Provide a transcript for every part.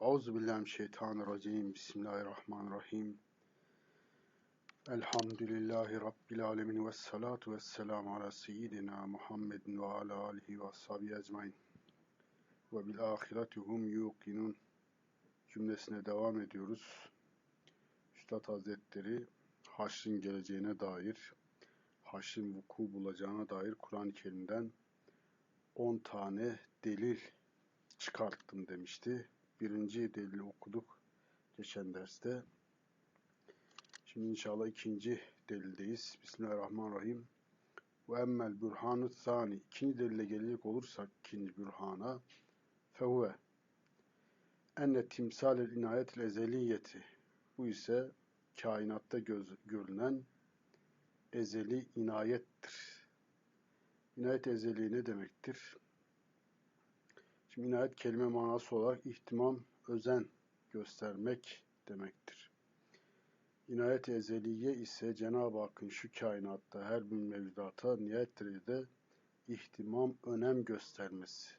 Euzubillahimineşşeytanirracim. Bismillahirrahmanirrahim. Elhamdülillahi Rabbil alemin ve salatu ve selamu ala seyyidina Muhammedin ve ala alihi ve ashabi ecmain. Ve bil ahireti hum yuqinun cümlesine devam ediyoruz. Üstad Hazretleri haşrin geleceğine dair, haşrin vuku bulacağına dair Kur'an-ı Kerim'den 10 tane delil çıkarttım demişti. Birinci delili okuduk geçen derste. Şimdi inşallah ikinci delildeyiz. Bismillahirrahmanirrahim. Ve emmel bürhanu thani. İkinci delile gelecek olursak ikinci bürhana fehuve enne timsal-i inayet ezeliyeti. Bu ise kainatta göz, görülen ezeli inayettir. İnayet ezeli ne demektir? Şimdi inayet kelime manası olarak ihtimam, özen göstermek demektir. İnayet ezeliye ise Cenab-ı Hakk'ın şu kainatta her bir mevcudata niyet de ihtimam, önem göstermesi.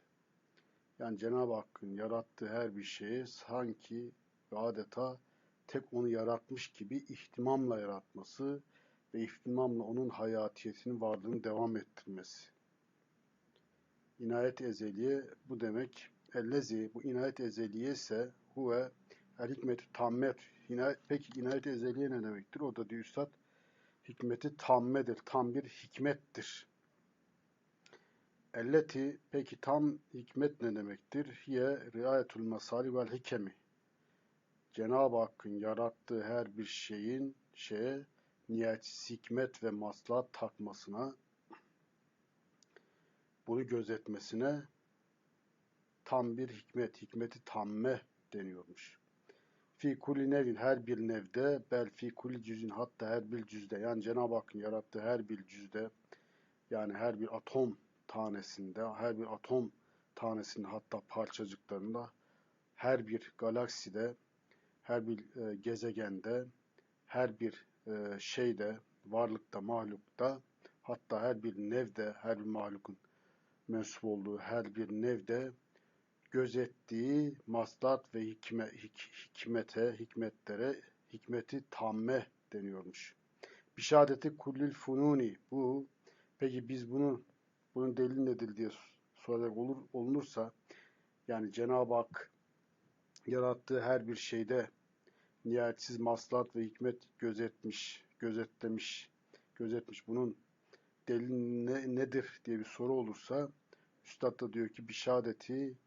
Yani Cenab-ı Hakk'ın yarattığı her bir şeye sanki ve adeta tek onu yaratmış gibi ihtimamla yaratması ve ihtimamla onun hayatiyetinin varlığını devam ettirmesi. İnayet ezeliye bu demek. Ellezi bu inayet ezeliye ise huve el hikmeti tammet. Peki inayet ezeliye ne demektir? O da diyor üstad hikmeti tammedir. Tam bir hikmettir. Elleti peki tam hikmet ne demektir? Hiye riayetul masali vel hikemi. Cenab-ı Hakk'ın yarattığı her bir şeyin şeye niyetsiz hikmet ve maslahat takmasına bunu gözetmesine tam bir hikmet, hikmeti tamme deniyormuş. Fi kulli nevin her bir nevde, bel fi kulli cüzün hatta her bir cüzde, yani Cenab-ı Hakk'ın yarattığı her bir cüzde, yani her bir atom tanesinde, her bir atom tanesinde hatta parçacıklarında, her bir galakside, her bir e, gezegende, her bir e, şeyde, varlıkta, mahlukta, hatta her bir nevde, her bir mahlukun mensup olduğu her bir nevde gözettiği maslat ve hikme, hik, hikmete, hikmetlere, hikmeti tamme deniyormuş. Bişadeti kullil fununi. Bu, peki biz bunu, bunun delili nedir diye soracak olur, olunursa, yani Cenab-ı Hak yarattığı her bir şeyde nihayetsiz maslat ve hikmet gözetmiş, gözetlemiş, gözetmiş. Bunun delil ne, nedir diye bir soru olursa Üstad da diyor ki bişadeti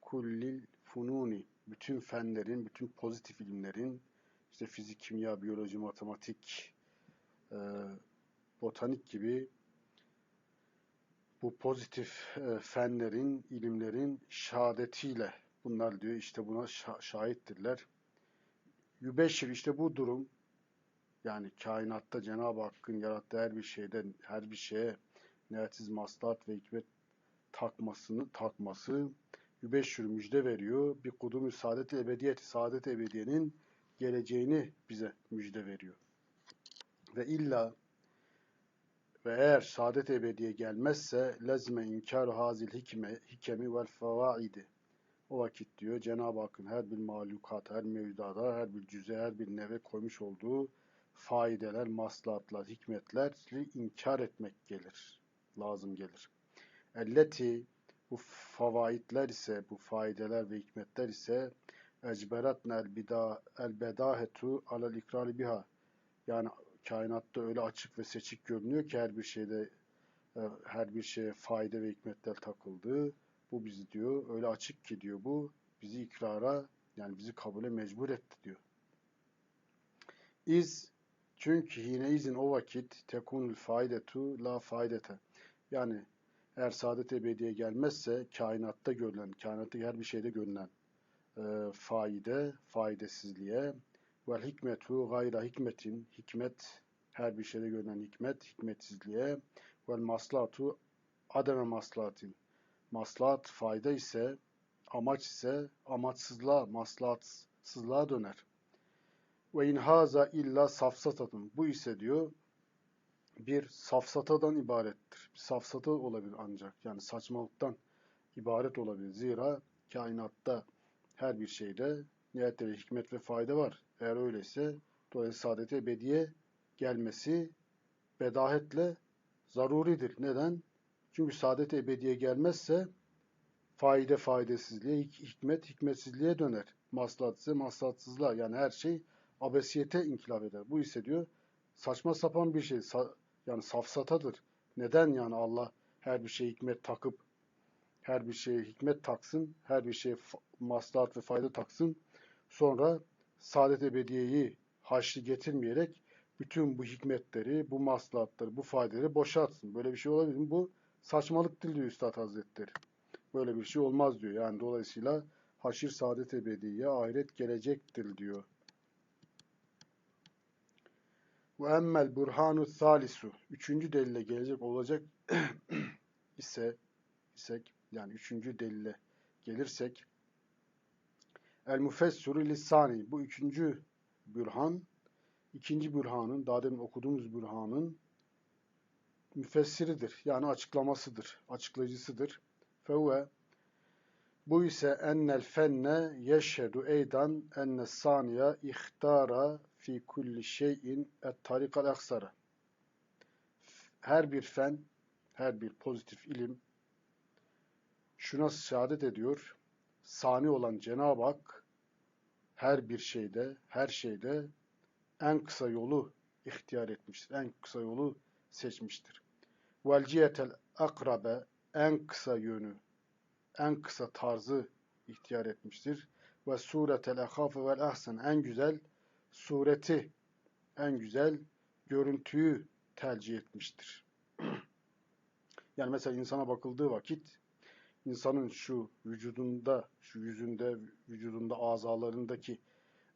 kullil fununi bütün fenlerin, bütün pozitif ilimlerin işte fizik, kimya, biyoloji, matematik, e, botanik gibi bu pozitif e, fenlerin, ilimlerin şehadetiyle bunlar diyor işte buna şahittirler. Yübeşir işte bu durum yani kainatta Cenab-ı Hakk'ın yarattığı her bir şeyden, her bir şeye nihayetsiz maslahat ve hikmet takmasını takması yübeşşür müjde veriyor. Bir kudumü saadet ebediyeti, saadet ebediyenin geleceğini bize müjde veriyor. Ve illa ve eğer saadet ebediye gelmezse lezme inkar hazil hikme, hikemi vel fevaidi. O vakit diyor Cenab-ı Hakk'ın her bir mahlukat, her mevcudada, her bir cüze, her bir neve koymuş olduğu faydeler, maslahatlar, hikmetleri inkar etmek gelir. Lazım gelir. Elleti bu favaitler ise, bu faydeler ve hikmetler ise ecberatna el, bedahetu alel ikrali biha. Yani kainatta öyle açık ve seçik görünüyor ki her bir şeyde e, her bir şeye fayda ve hikmetler takıldı. Bu bizi diyor öyle açık ki diyor bu bizi ikrara yani bizi kabule mecbur etti diyor. İz çünkü yine izin o vakit tekunul faydetu la faydete. Yani eğer saadet ebediye gelmezse kainatta görülen, kainatta her bir şeyde görülen e, faide, faydasızlığa vel hikmetu gayra hikmetin, hikmet, her bir şeyde görülen hikmet, hikmetsizliğe vel maslatu ademe maslahatin. Maslat fayda ise, amaç ise amaçsızlığa, maslahatsızlığa döner. Ve inhaza illa safsatatın. Bu ise diyor bir safsatadan ibarettir. Bir safsata olabilir ancak. Yani saçmalıktan ibaret olabilir. Zira kainatta Her bir şeyde nihayetinde hikmet ve fayda var. Eğer öyleyse dolayısıyla saadet ebediye gelmesi bedahetle zaruridir. Neden? Çünkü saadet ebediye gelmezse faide faydasızlığa, hikmet hikmetsizliğe döner. Maslahat ise maslahatsızlığa. Yani her şey abesiyete inkılap eder. Bu ise diyor saçma sapan bir şey. Sa yani safsatadır. Neden yani Allah her bir şeye hikmet takıp her bir şeye hikmet taksın, her bir şeye maslahat ve fayda taksın. Sonra saadet ebediyeyi haşlı getirmeyerek bütün bu hikmetleri, bu maslahatları, bu faydaları boşaltsın. Böyle bir şey olabilir mi? Bu saçmalıktır diyor Üstad Hazretleri. Böyle bir şey olmaz diyor. Yani dolayısıyla haşir saadet ebediye, ahiret gelecektir diyor. Ve emmel burhanu salisu. Üçüncü delile gelecek olacak ise isek yani üçüncü delile gelirsek el müfessuru lisani bu üçüncü bürhan ikinci bürhanın daha demin okuduğumuz bürhanın müfessiridir. Yani açıklamasıdır, açıklayıcısıdır. Fevve bu ise ennel fenne yeşhedü eydan enne saniye ihtara fi kulli şeyin et tarikal aksara. Her bir fen, her bir pozitif ilim şuna şehadet ediyor. Sani olan Cenab-ı Hak her bir şeyde, her şeyde en kısa yolu ihtiyar etmiştir. En kısa yolu seçmiştir. Velciyetel akrabe en kısa yönü, en kısa tarzı ihtiyar etmiştir. Ve suretel ehafe vel ahsen en güzel sureti, en güzel görüntüyü tercih etmiştir. yani mesela insana bakıldığı vakit insanın şu vücudunda, şu yüzünde, vücudunda, azalarındaki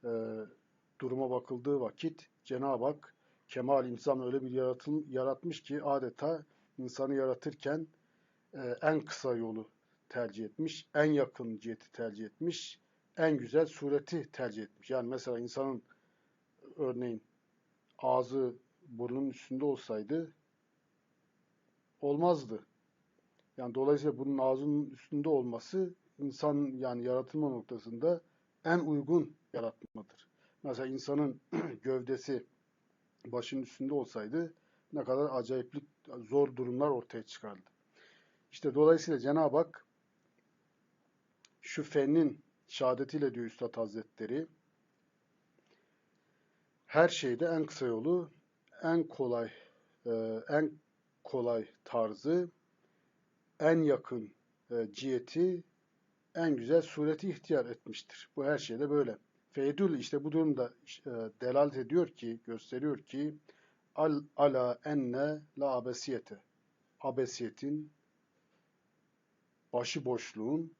e, duruma bakıldığı vakit Cenab-ı Hak kemal insan öyle bir yaratım, yaratmış ki adeta insanı yaratırken e, en kısa yolu tercih etmiş, en yakın ciheti tercih etmiş, en güzel sureti tercih etmiş. Yani mesela insanın örneğin ağzı burnun üstünde olsaydı olmazdı. Yani dolayısıyla bunun ağzının üstünde olması insan yani yaratılma noktasında en uygun yaratmadır. Mesela insanın gövdesi başının üstünde olsaydı ne kadar acayiplik, zor durumlar ortaya çıkardı. İşte dolayısıyla Cenab-ı Hak şu fennin şehadetiyle diyor Üstad Hazretleri her şeyde en kısa yolu, en kolay, e, en kolay tarzı, en yakın e, ciheti, en güzel sureti ihtiyar etmiştir. Bu her şeyde böyle. Feydül işte bu durumda e, delalet ediyor ki, gösteriyor ki al ala enne la abesiyete. Abesiyetin başıboşluğun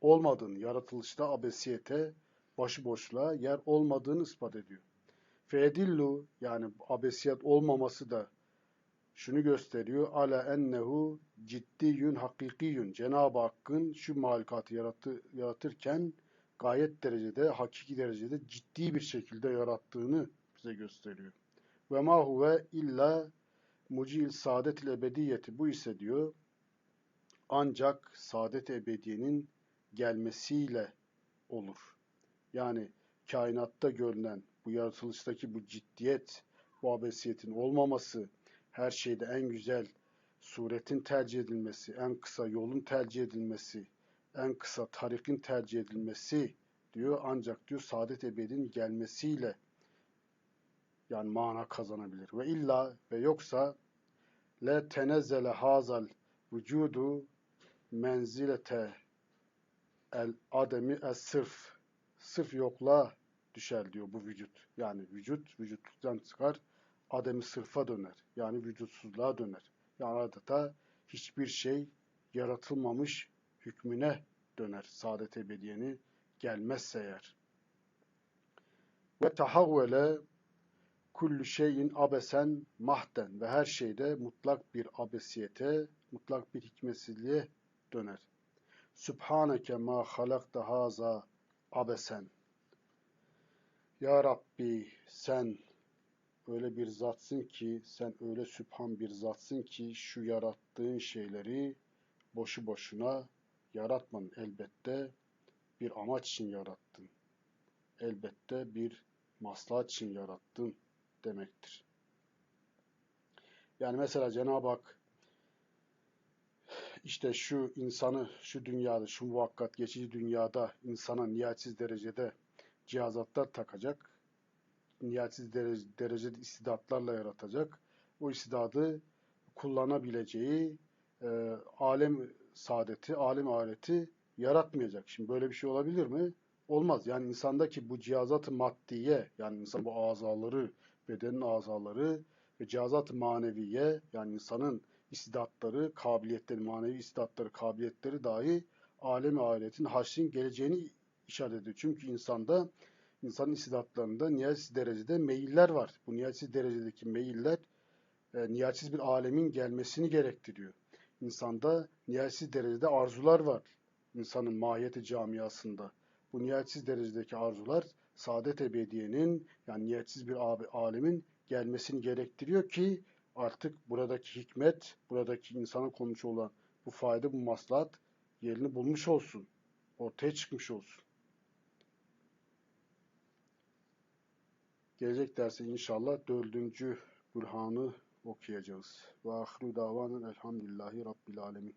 olmadığını, yaratılışta abesiyete, başıboşluğa yer olmadığını ispat ediyor. Fedillu yani abesiyet olmaması da şunu gösteriyor. Ala ennehu ciddiyün hakikiyün. Cenab-ı Hakk'ın şu mahlukatı yarattı, yaratırken gayet derecede, hakiki derecede ciddi bir şekilde yarattığını bize gösteriyor. Ve ma huve illa mucil saadet ebediyeti. Bu ise diyor ancak saadet ebediyenin gelmesiyle olur. Yani kainatta görülen bu yaratılıştaki bu ciddiyet, bu abesiyetin olmaması, her şeyde en güzel suretin tercih edilmesi, en kısa yolun tercih edilmesi, en kısa tarikin tercih edilmesi diyor. Ancak diyor saadet ebedin gelmesiyle yani mana kazanabilir. Ve illa ve yoksa le tenezzele hazal vücudu menzilete el ademi es sırf sırf yokluğa düşer diyor bu vücut. Yani vücut vücutluktan çıkar ademi sırfa döner. Yani vücutsuzluğa döner. Yani adeta hiçbir şey yaratılmamış hükmüne döner saadet ebediyeni gelmezse eğer. Ve tahavvele kullu şeyin abesen mahden ve her şeyde mutlak bir abesiyete, mutlak bir hikmetsizliğe döner. Sübhaneke ma halakta haza abesen. Ya Rabbi sen öyle bir zatsın ki, sen öyle sübhan bir zatsın ki şu yarattığın şeyleri boşu boşuna yaratman elbette bir amaç için yarattın. Elbette bir maslahat için yarattın demektir. Yani mesela Cenab-ı Hak işte şu insanı şu dünyada, şu muvakkat geçici dünyada insana nihayetsiz derecede cihazatlar takacak, nihayetsiz derece, derecede istidatlarla yaratacak. O istidadı kullanabileceği e, alem saadeti, alem aleti yaratmayacak. Şimdi böyle bir şey olabilir mi? Olmaz. Yani insandaki bu cihazat maddiye, yani insan bu azaları, bedenin azaları ve cihazat maneviye, yani insanın istidatları, kabiliyetleri, manevi istidatları, kabiliyetleri dahi alem aletin haşrin geleceğini işaret ediyor. Çünkü insanda, insanın istidatlarında nihayetsiz derecede meyiller var. Bu nihayetsiz derecedeki meyiller e, nihayetsiz bir alemin gelmesini gerektiriyor. İnsanda nihayetsiz derecede arzular var. İnsanın mahiyeti camiasında. Bu nihayetsiz derecedeki arzular saadet ebediyenin yani nihayetsiz bir alemin gelmesini gerektiriyor ki artık buradaki hikmet, buradaki insana konmuş olan bu fayda, bu maslahat yerini bulmuş olsun. Ortaya çıkmış olsun. Gelecek derse inşallah dördüncü Burhan'ı okuyacağız. Ve ahiru davanın elhamdülillahi rabbil alemin.